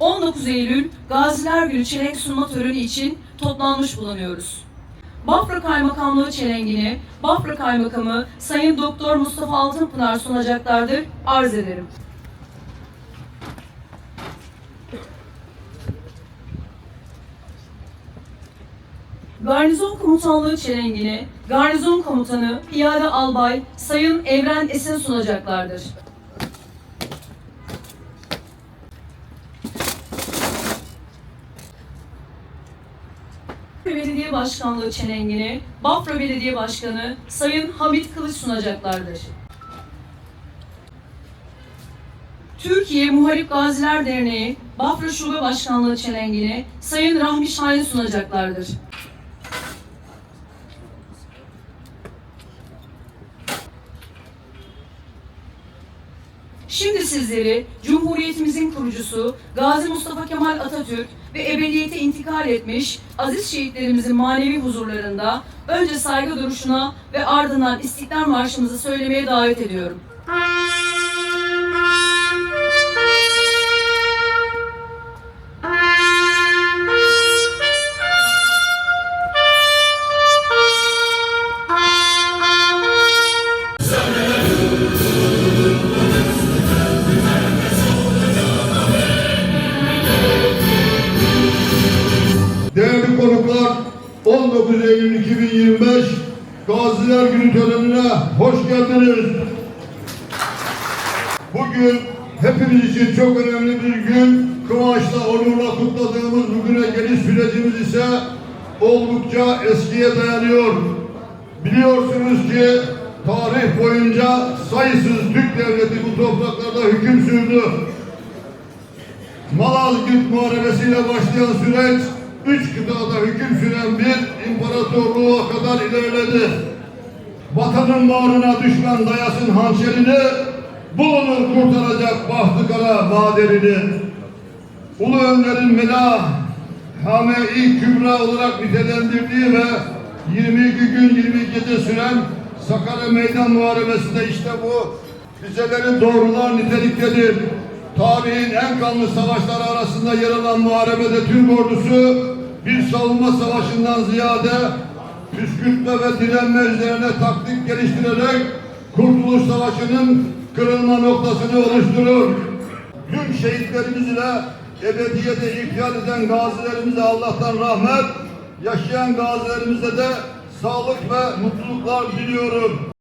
19 Eylül Gaziler Günü çelenk sunma töreni için toplanmış bulunuyoruz. Bafra Kaymakamlığı çelengini Bafra Kaymakamı Sayın Doktor Mustafa Altınpınar sunacaklardır. Arz ederim. Garnizon Komutanlığı çelengini Garnizon Komutanı Piyade Albay Sayın Evren Esin sunacaklardır. Belediye Başkanlığı çelengini Bafra Belediye Başkanı Sayın Hamit Kılıç sunacaklardır. Türkiye Muharip Gaziler Derneği Bafra Şube Başkanlığı çelengini Sayın Rahmi Şahin sunacaklardır. Şimdi sizleri Cumhuriyetimizin kurucusu Gazi Mustafa Kemal Atatürk ve ebediyete intikal etmiş aziz şehitlerimizin manevi huzurlarında önce saygı duruşuna ve ardından İstiklal Marşımızı söylemeye davet ediyorum. 19 Eylül 2025 Gaziler Günü törenine hoş geldiniz. Bugün hepimiz için çok önemli bir gün. Kıvançla, onurla kutladığımız bugüne geliş sürecimiz ise oldukça eskiye dayanıyor. Biliyorsunuz ki tarih boyunca sayısız Türk devleti bu topraklarda hüküm sürdü. Malazgirt Muharebesi'yle başlayan süreç üç kıtada hüküm süren bir imparatorluğa kadar ilerledi. Vatanın bağrına düşman dayasın hançerini bulunur kurtaracak bahtı kara maderini. Ulu Önder'in Mela Hame-i Kübra olarak nitelendirdiği ve 22 gün 20 gece süren Sakarya Meydan Muharebesi'nde işte bu füzeleri doğrular niteliktedir. Tarihin en kanlı savaşları arasında yer alan muharebede Türk ordusu bir savunma savaşından ziyade püskürtme ve direnme üzerine taktik geliştirerek Kurtuluş Savaşı'nın kırılma noktasını oluşturur. Tüm şehitlerimiz ile ebediyete ifyat eden gazilerimize Allah'tan rahmet, yaşayan gazilerimize de sağlık ve mutluluklar diliyorum.